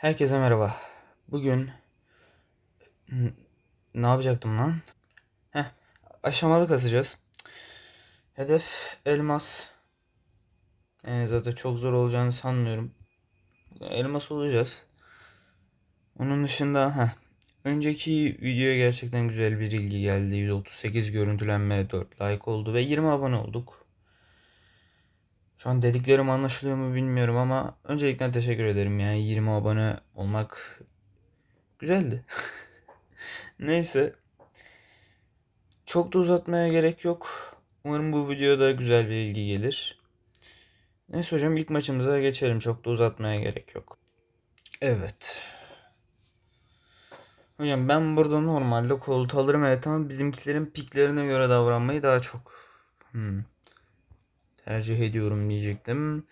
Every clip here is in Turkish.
Herkese merhaba. Bugün ne yapacaktım lan? Heh, aşamalı kasacağız. Hedef elmas. Yani zaten çok zor olacağını sanmıyorum. Elmas olacağız. Onun dışında heh, önceki videoya gerçekten güzel bir ilgi geldi. 138 görüntülenme, 4 like oldu ve 20 abone olduk. Şu an dediklerim anlaşılıyor mu bilmiyorum ama öncelikle teşekkür ederim. Yani 20 abone olmak güzeldi. Neyse. Çok da uzatmaya gerek yok. Umarım bu videoda güzel bir ilgi gelir. Neyse hocam ilk maçımıza geçelim. Çok da uzatmaya gerek yok. Evet. Hocam ben burada normalde kolt alırım evet ama bizimkilerin piklerine göre davranmayı daha çok hmm, tercih ediyorum diyecektim.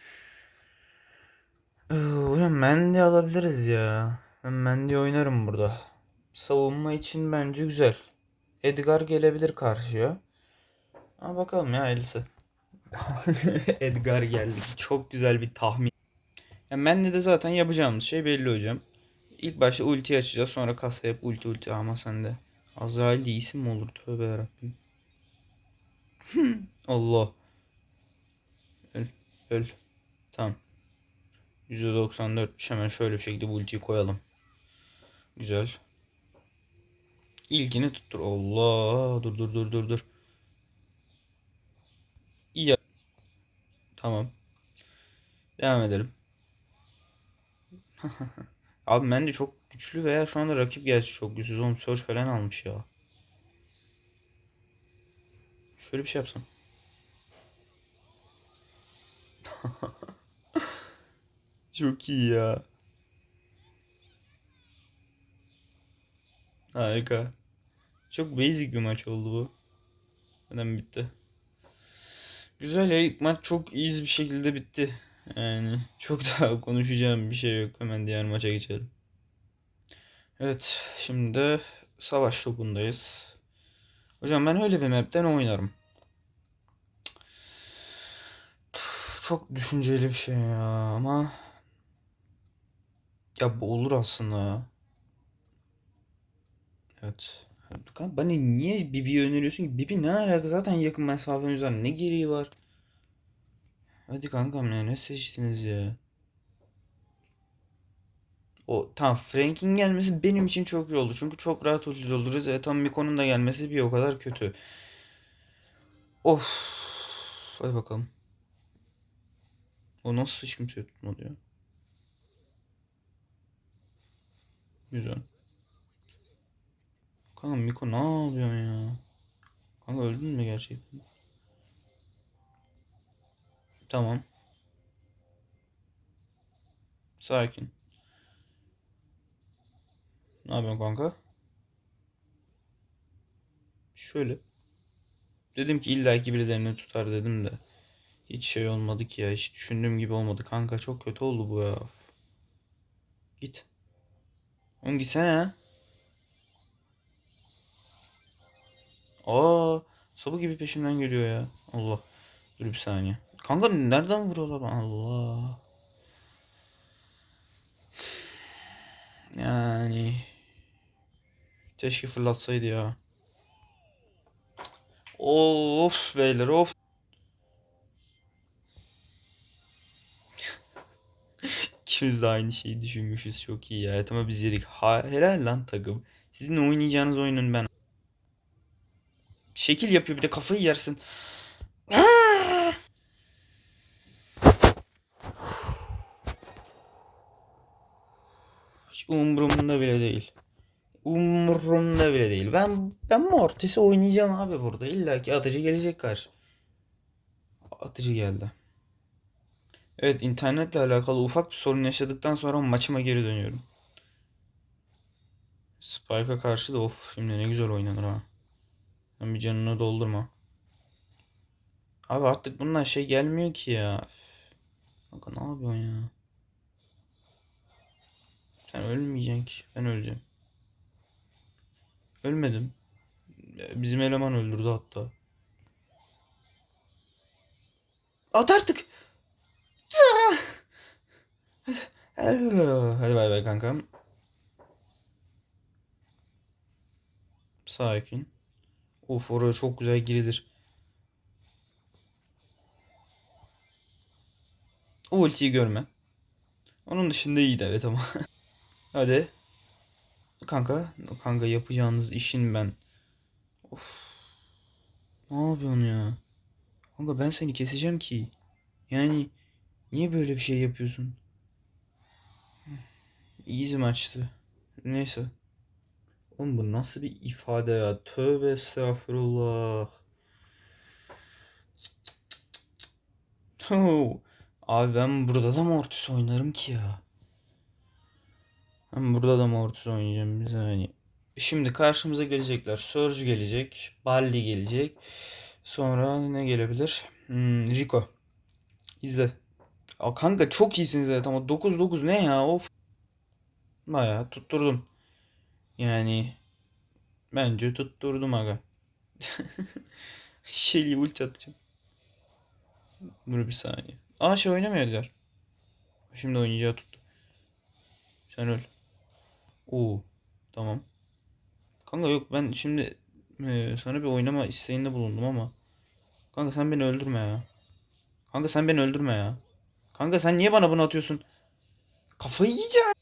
Hocam Mendy alabiliriz ya. Ben Mendy oynarım burada. Savunma için bence güzel. Edgar gelebilir karşıya. Ama bakalım ya hayırlısı. Edgar geldi. Çok güzel bir tahmin. Ya Mendy de zaten yapacağımız şey belli hocam. İlk başta ulti açacağız sonra kasa yap ulti ulti ama sende. Azrail de isim mi olur tövbe yarabbim. Allah. Öl. Tamam. %94'müş hemen şöyle bir şekilde bu ultiyi koyalım. Güzel. İlkini tuttur. Allah. Dur dur dur dur dur. İyi. Tamam. Devam edelim. Abi ben de çok güçlü veya şu anda rakip gerçi çok güçsüz. Oğlum Surge falan almış ya. Şöyle bir şey yapsam. Çok iyi ya. Harika. Çok basic bir maç oldu bu. Neden bitti? Güzel ya ilk maç çok easy bir şekilde bitti. Yani çok daha konuşacağım bir şey yok. Hemen diğer maça geçelim. Evet şimdi savaş topundayız. Hocam ben öyle bir map'ten oynarım. Çok düşünceli bir şey ya ama ya bu olur aslında ya. Evet. Kanka bana niye Bibi'yi öneriyorsun ki? Bibi ne alaka? Zaten yakın mesafemiz var. Ne gereği var? Hadi kankam ya ne seçtiniz ya? O tamam Frank'in gelmesi benim için çok iyi oldu. Çünkü çok rahat ulti oluruz. E tam Miko'nun da gelmesi bir o kadar kötü. Of. Hadi bakalım. O nasıl hiç kimse tutmadı ya? Güzel. Kanka Miko ne yapıyorsun ya? Kanka öldün mü gerçekten? Tamam. Sakin. Ne yapıyorsun kanka? Şöyle. Dedim ki illa ki birilerini tutar dedim de. Hiç şey olmadı ki ya. Hiç düşündüğüm gibi olmadı. Kanka çok kötü oldu bu ya. Git. Oğlum gitsene ya. Aa, sabı gibi peşimden geliyor ya. Allah. Dur bir saniye. Kanka nereden vuruyorlar bana? Allah. Yani keşke fırlatsaydı ya. Of beyler of. İkimiz de aynı şeyi düşünmüşüz. Çok iyi ya. Ama biz yedik. Ha, helal lan takım. Sizin oynayacağınız oyunun ben. Şekil yapıyor bir de kafayı yersin. Hiç umurumda bile değil. Umurumda bile değil. Ben ben Mortis'i oynayacağım abi burada. İlla ki atıcı gelecek karşı. Atıcı geldi. Evet internetle alakalı ufak bir sorun yaşadıktan sonra maçıma geri dönüyorum. Spike'a karşı da of şimdi ne güzel oynanır ha. Sen bir canını doldurma. Abi artık bundan şey gelmiyor ki ya. Kanka ne yapıyorsun ya? Sen ölmeyeceksin ki. Ben öleceğim. Ölmedim. Bizim eleman öldürdü hatta. At artık. Hadi bay bay kankam. Sakin. Of oraya çok güzel girilir. O ultiyi görme. Onun dışında iyiydi evet ama. Hadi. Kanka. Kanka yapacağınız işin ben. Of. Ne yapıyorsun ya? Kanka ben seni keseceğim ki. Yani niye böyle bir şey yapıyorsun? Easy maçtı. Neyse. Oğlum bu nasıl bir ifade ya? Tövbe estağfurullah. Abi ben burada da Mortis oynarım ki ya. Ben burada da Mortis oynayacağım bir saniye. Şimdi karşımıza gelecekler. Surge gelecek. Baldi gelecek. Sonra ne gelebilir? Hmm, Rico. İzle. Aa, kanka çok iyisiniz zaten ama 9-9 ne ya of. Bayağı tutturdum. Yani bence tutturdum aga. Shelly ulti atacağım. Dur bir saniye. Aa şey oynamıyor. Şimdi oynayacağı tuttu. Sen öl. Oo. Tamam. Kanka yok ben şimdi e, sana bir oynama isteğinde bulundum ama. Kanka sen beni öldürme ya. Kanka sen beni öldürme ya. Kanka sen niye bana bunu atıyorsun? Kafayı yiyeceğim.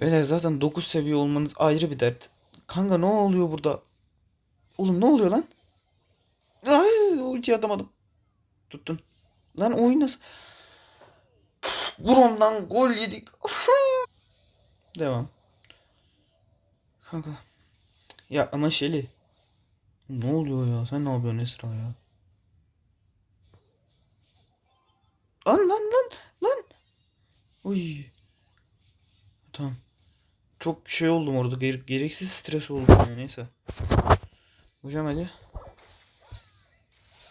Ve zaten 9 seviye olmanız ayrı bir dert. Kanka ne oluyor burada? Oğlum ne oluyor lan? Ay ulti atamadım. Tuttun. Lan oyun nasıl? Vur ondan gol yedik. Devam. Kanka. Ya ama Şeli. Ne oluyor ya? Sen ne yapıyorsun Esra ya? Lan lan lan lan. Uy. Tamam. Çok şey oldum orada. Gere- gereksiz stres oldum ya. Neyse. Hocam hadi.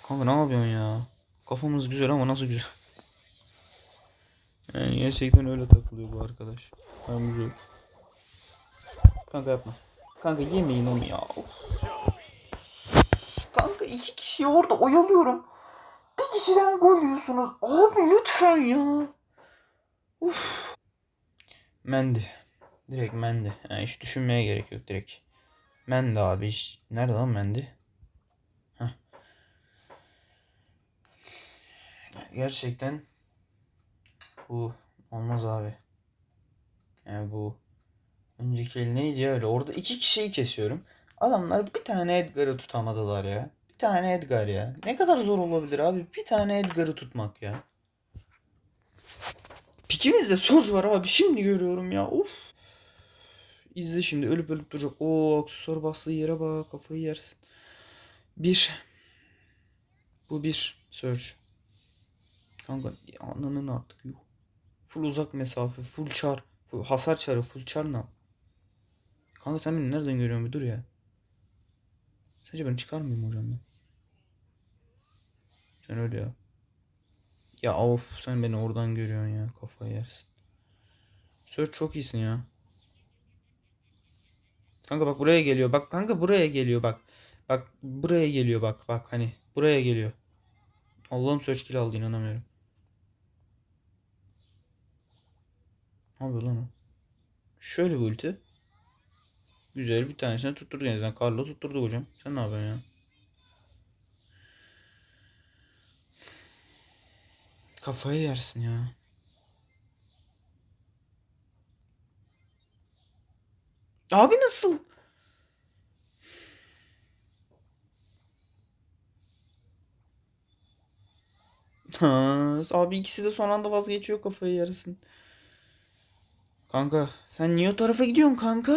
Kanka ne yapıyorsun ya? Kafamız güzel ama nasıl güzel? Yani gerçekten öyle takılıyor bu arkadaş. Ben güzel. Kanka yapma. Kanka yemeyin onu ya. Kanka iki kişiyi orada oyalıyorum. Kişiden gol yiyorsunuz. Abi lütfen ya. Uf. Mendi. Direkt Mendi. Yani hiç düşünmeye gerek yok direkt. Mendi abi. Hiç... Nerede lan Mendi? Heh. Gerçekten bu olmaz abi. Yani bu önceki el neydi ya öyle? Orada iki kişiyi kesiyorum. Adamlar bir tane Edgar'ı tutamadılar ya. Bir tane Edgar ya. Ne kadar zor olabilir abi? Bir tane Edgar'ı tutmak ya. Pikimizde Surge var abi. Şimdi görüyorum ya. Of. İzle şimdi ölüp ölüp duracak. O aksesuar bastığı yere bak. Kafayı yersin. Bir. Bu bir. Surge. Kanka ananın artık. Yuh. Full uzak mesafe. Full çar. Full hasar çarı. Full çar ne? Kanka sen beni nereden görüyorsun bir dur ya. Sence ben çıkar mıyım hocam ben? Sen öyle ya. Ya of sen beni oradan görüyorsun ya. Kafayı yersin. Sör çok iyisin ya. Kanka bak buraya geliyor. Bak kanka buraya geliyor bak. Bak buraya geliyor bak. Bak hani buraya geliyor. Allah'ım search kill aldı inanamıyorum. Ne yapıyor lan o? Şöyle bir ulti. Güzel bir tanesini tutturdu en azından. Carlo tutturdu hocam. Sen ne yapıyorsun ya? Kafayı yersin ya. Abi nasıl? Ha, abi ikisi de son anda vazgeçiyor kafayı yersin. Kanka sen niye o tarafa gidiyorsun kanka?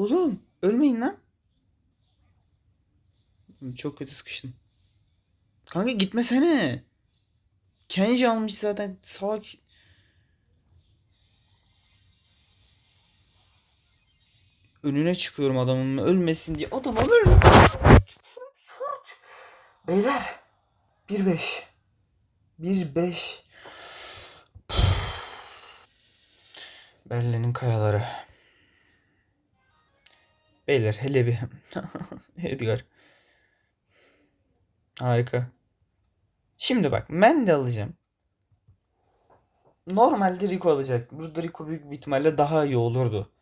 Oğlum ölmeyin lan. Çok kötü sıkıştın. Kanka gitmesene. Kenji almış zaten salak. Önüne çıkıyorum adamın ölmesin diye. Adam ölür. Beyler. 1-5. 1-5. Berlin'in kayaları. Beyler hele bir. Edgar. Harika. Şimdi bak ben de alacağım. normalde Rico alacak. Burada Rico büyük bir ihtimalle daha iyi olurdu.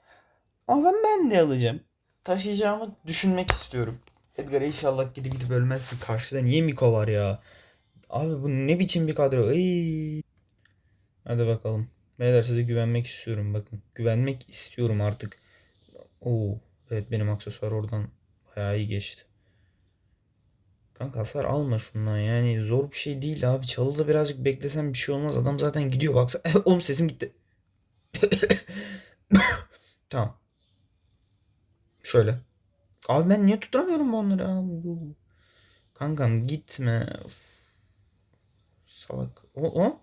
Ama ben ben de alacağım. Taşıyacağımı düşünmek istiyorum. Edgar inşallah gidip gidip ölmezsin. Karşıda niye Miko var ya? Abi bu ne biçim bir kadro? Ey. Hadi bakalım. Beyler size güvenmek istiyorum bakın. Güvenmek istiyorum artık. Oo, evet benim aksesuar oradan bayağı iyi geçti. Kanka hasar alma şundan yani zor bir şey değil abi. Çalıda birazcık beklesem bir şey olmaz. Adam zaten gidiyor baksa. Oğlum sesim gitti. tamam. Şöyle. Abi ben niye tutturamıyorum onları abi? Kankam gitme. Of. Salak. O o?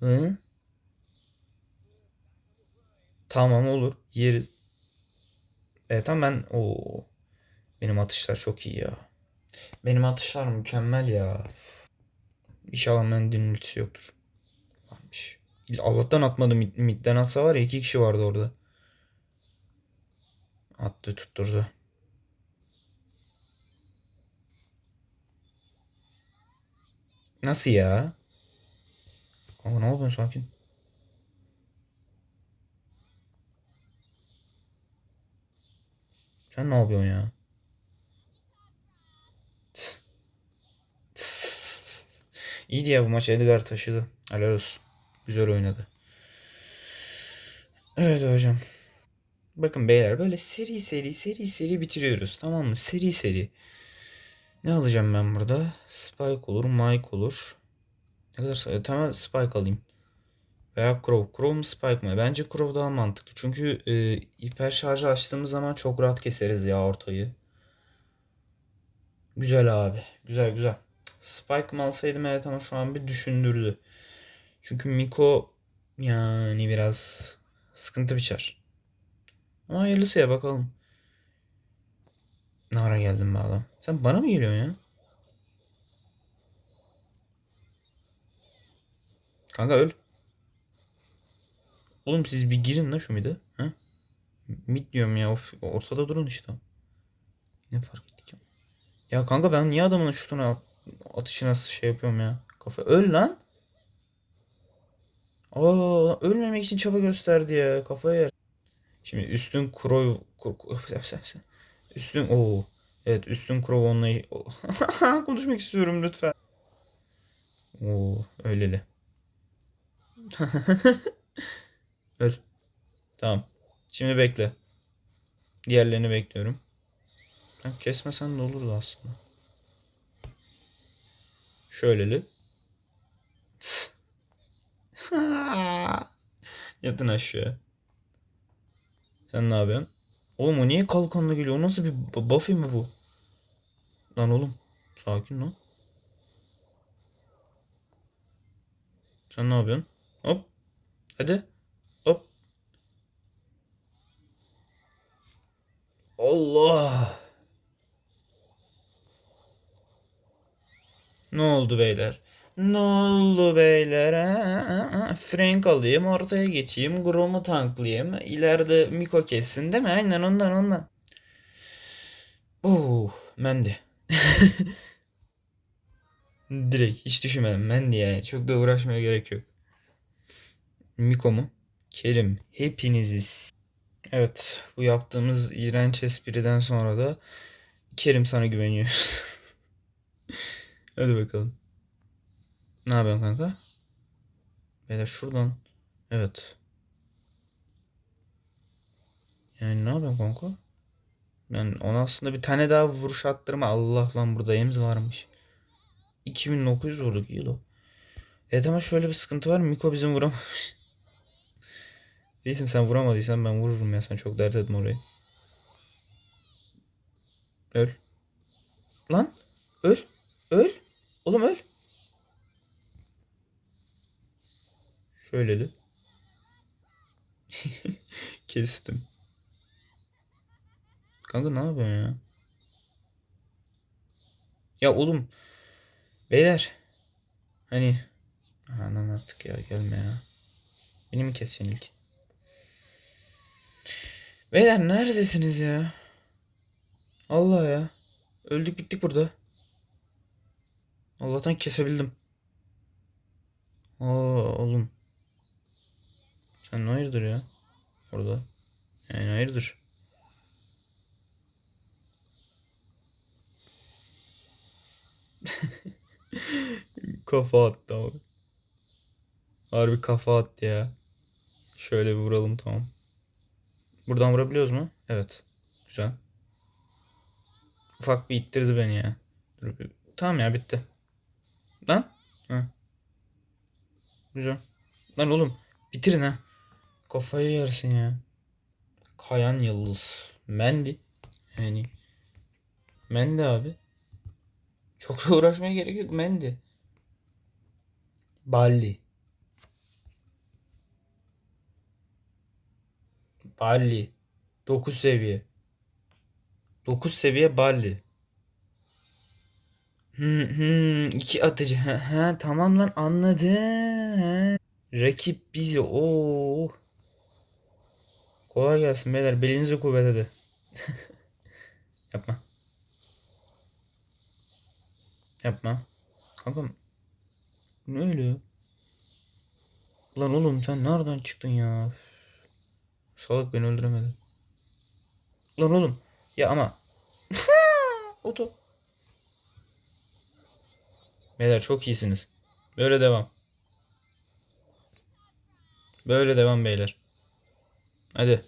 Hı? Tamam olur. Yeri. Evet tamam ben o benim atışlar çok iyi ya. Benim atışlar mükemmel ya. İnşallah benden ultisi yoktur. Varmış. Allah'tan atmadı mid, midden atsa var ya iki kişi vardı orada. Attı tutturdu. Nasıl ya? Kanka ne yapıyorsun sakin? Sen ne yapıyorsun ya? İyiydi ya bu maç Edgar taşıdı. Helal olsun. Güzel oynadı. Evet hocam. Bakın beyler böyle seri seri seri seri bitiriyoruz. Tamam mı? Seri seri. Ne alacağım ben burada? Spike olur, Mike olur. Ne kadar tamam Spike alayım. Veya Crow. Crow mu Spike mı? Bence Crow daha mantıklı. Çünkü e, hiper şarjı açtığımız zaman çok rahat keseriz ya ortayı. Güzel abi. Güzel güzel. Spike mı alsaydım evet ama şu an bir düşündürdü. Çünkü Miko yani biraz sıkıntı biçer. Ama hayırlısıya bakalım. Ne ara geldin be adam? Sen bana mı geliyorsun ya? Kanka öl. Oğlum siz bir girin la şu mide. Ha? Mid diyorum ya. Of, ortada durun işte. Ne fark ettik ya? Ya kanka ben niye adamın şutuna at- atışına şey yapıyorum ya? Kafa öl lan. Aa, ölmemek için çaba gösterdi ya. Kafaya yer. Şimdi üstün Kroy Kro- Kro- üstün o evet üstün Krov onunla konuşmak istiyorum lütfen. Oo öyleli. Öl. Tamam. Şimdi bekle. Diğerlerini bekliyorum. Ha, kesmesen de olurdu aslında. Şöyleli. Yatın aşağı. Sen ne yapıyorsun? Oğlum o niye kalkanla geliyor? O nasıl bir bu- Buffy mi bu? Lan oğlum. Sakin lan. Sen ne yapıyorsun? Hop. Hadi. Allah. Ne oldu beyler? Ne oldu beyler? Ha? Frank alayım, ortaya geçeyim, Grom'u tanklayayım. İleride Miko kessin değil mi? Aynen ondan ondan. Oh, Mendy. Direkt hiç düşünmedim. Mendy yani. Çok da uğraşmaya gerek yok. Miko mu? Kerim. Hepinizi Evet. Bu yaptığımız iğrenç espriden sonra da Kerim sana güveniyor. Hadi bakalım. Ne yapıyorsun kanka? Beyler şuradan. Evet. Yani ne yapıyorsun kanka? Yani ona aslında bir tane daha vuruş attırma. Allah lan burada Ems varmış. 2900 vurduk o. Evet ama şöyle bir sıkıntı var. Miko bizim vuramamış. Reisim sen vuramadıysan ben vururum ya. Sen çok dert etme orayı. Öl. Lan. Öl. Öl. Oğlum öl. Şöyleli. Kestim. Kanka ne yapıyorsun ya? Ya oğlum. Beyler. Hani. Anan artık ya gelme ya. Beni mi keseceksin ilk? Beyler neredesiniz ya? Allah ya. Öldük bittik burada. Allah'tan kesebildim. Aa oğlum. Sen hayırdır ya? Orada. Yani hayırdır? kafa attı abi. Harbi kafa attı ya. Şöyle bir vuralım tamam. Buradan vurabiliyoruz mu? Evet. Güzel. Ufak bir ittirdi beni ya. Dur bir- Tamam ya bitti. Lan. Ha. Güzel. Lan oğlum bitirin ha. Kafayı yersin ya. Kayan Yıldız. Mendi. Yani. Mendi abi. Çok da uğraşmaya gerek yok. Mendi. Balli. Balli. 9 seviye. 9 seviye Balli. Hmm, hmm, iki atıcı. Ha, ha, tamam lan anladım. Rakip bizi. Oo. Kolay gelsin beyler. Belinizi kuvvet hadi. Yapma. Yapma. Kankam. Ne öyle? Lan oğlum sen nereden çıktın ya? Salak beni öldüremedi. Lan oğlum. Ya ama. Oto. Beyler çok iyisiniz. Böyle devam. Böyle devam beyler. Hadi.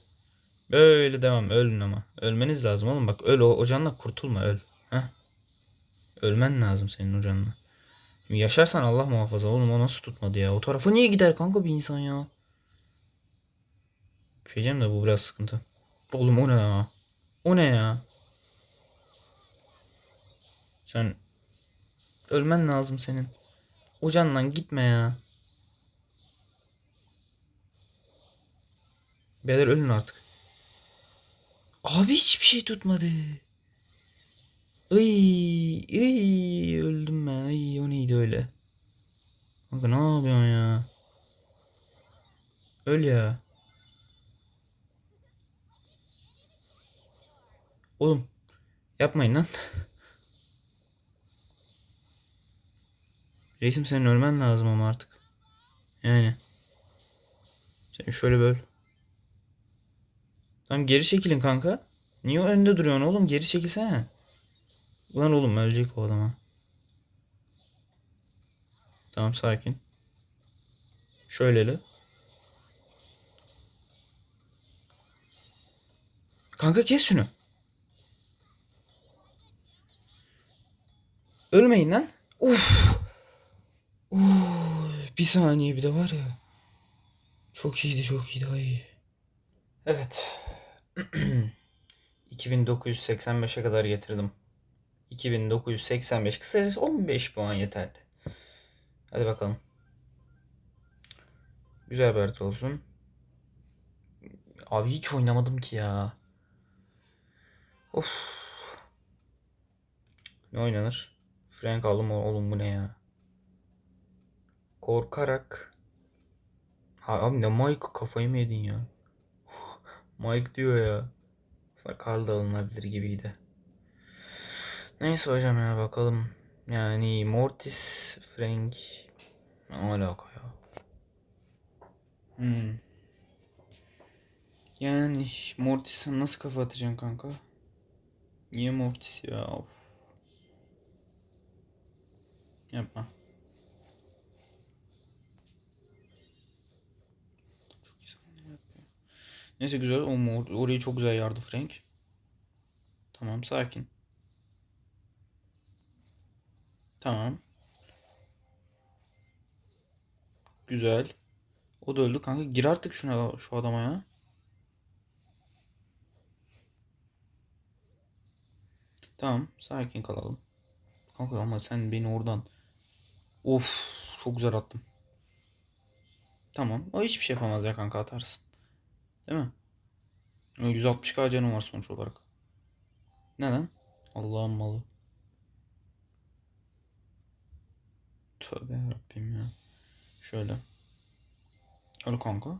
Böyle devam. Ölün ama. Ölmeniz lazım oğlum. Bak öl o, o canla kurtulma öl. Heh. Ölmen lazım senin o canla. Şimdi yaşarsan Allah muhafaza oğlum o nasıl tutmadı ya. O tarafa niye gider kanka bir insan ya. Diyeceğim de bu biraz sıkıntı. Oğlum o ne ya? O ne ya? Sen ölmen lazım senin. O candan gitme ya. Beyler ölün artık. Abi hiçbir şey tutmadı. Iy, iy, öldüm ben. Ay, o neydi öyle? Kanka ne yapıyorsun ya? Öl ya. Oğlum yapmayın lan. Reisim senin ölmen lazım ama artık. Yani. Sen şöyle böl. Tamam geri çekilin kanka. Niye önde duruyorsun oğlum? Geri çekilsene. Ulan oğlum ölecek o adama. Tamam sakin. Şöyleli. Kanka kes şunu. Ölmeyin lan. Uf. Uf. Bir saniye bir de var ya. Çok iyiydi çok iyiydi ay. Evet. 2985'e kadar getirdim. 2985 kısacası 15 puan yeterli. Hadi bakalım. Güzel bir harita olsun. Abi hiç oynamadım ki ya. Of. Ne oynanır? Frank aldım oğlum bu ne ya? Korkarak. Ha, abi ne Mike kafayı mı yedin ya? Mike diyor ya. Sakal da alınabilir gibiydi. Neyse hocam ya bakalım. Yani Mortis, Frank ne alaka ya? Hmm. Yani Mortis'e nasıl kafa atacaksın kanka? Niye Mortis ya? Of. Yapma. Çok iyi yapıyor. Neyse güzel. O mor, orayı çok güzel yardı Frank. Tamam sakin. Tamam. Güzel. O da öldü kanka. Gir artık şuna şu adama ya. Tamam, sakin kalalım. Kanka ama sen beni oradan Of, çok güzel attım. Tamam. O hiçbir şey yapamaz ya kanka atarsın. Değil mi? O 160k canım var sonuç olarak. Neden? Allah'ın malı. Tövbe yarabbim ya. Şöyle. Öyle kanka.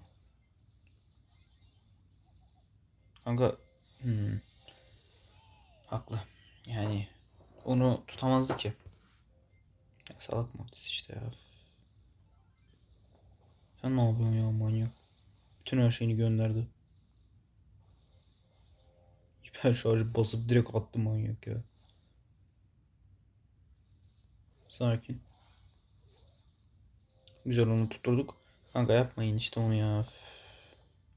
Kanka. Hmm. Haklı. Yani onu tutamazdı ki. Ya salak Mortis işte ya. Sen ne yapıyorsun ya manyak? bütün her şeyini gönderdi. Hiper şarjı basıp direkt attı manyak ya. Sakin. Güzel onu tutturduk. Kanka yapmayın işte onu ya.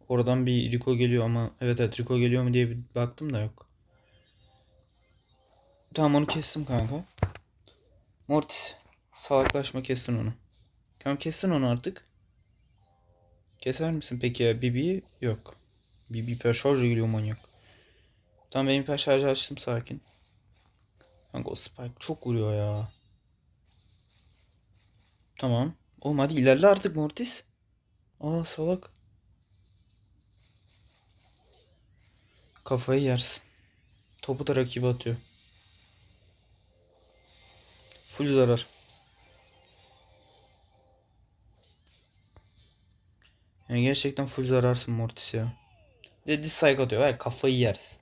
Oradan bir Rico geliyor ama evet evet Rico geliyor mu diye bir baktım da yok. Tamam onu kestim kanka. Mortis. Salaklaşma kestin onu. Tamam kestin onu artık. Keser misin peki ya Bibi'yi? Yok. Bibi hiper şarjı geliyor manyak. Tamam benim hiper açtım sakin. Kanka o Spike çok vuruyor ya. Tamam. Oğlum hadi ilerle artık Mortis. Aa salak. Kafayı yersin. Topu da rakibe atıyor. Full zarar. Yani gerçekten full zararsın Mortis ya. Bir de dislike atıyor. Ver kafayı yersin.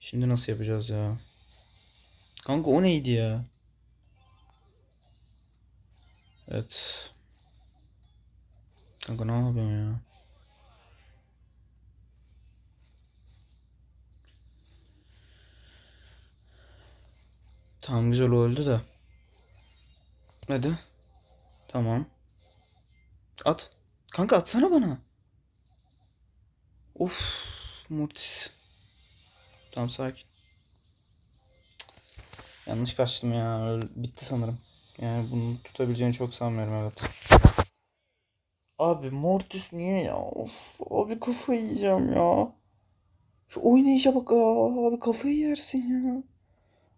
Şimdi nasıl yapacağız ya? Kanka o neydi ya? Evet. Kanka ne yapıyorsun ya? Tamam güzel oldu da. Hadi. Tamam. At. Kanka atsana bana. Of. Mortis. Tamam sakin. Yanlış kaçtım ya. Bitti sanırım. Yani bunu tutabileceğini çok sanmıyorum evet. Abi Mortis niye ya? Of abi kafayı yiyeceğim ya. Şu oynayışa bak. Abi kafayı yersin ya.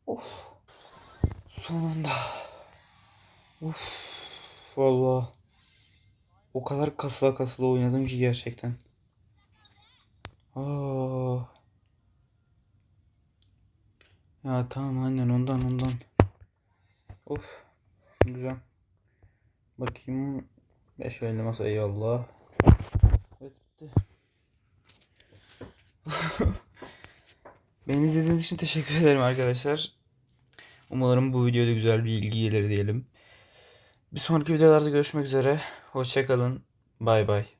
Of. Sonunda. Of. Valla. O kadar kasıla kasıla oynadım ki gerçekten. Aa. Ya tamam aynen ondan ondan. Of. Güzel. Bakayım. 5 elli masa eyvallah. Evet bitti. Beni izlediğiniz için teşekkür ederim arkadaşlar. Umarım bu videoda güzel bir ilgi gelir diyelim. Bir sonraki videolarda görüşmek üzere. Hoşçakalın. Bay bay.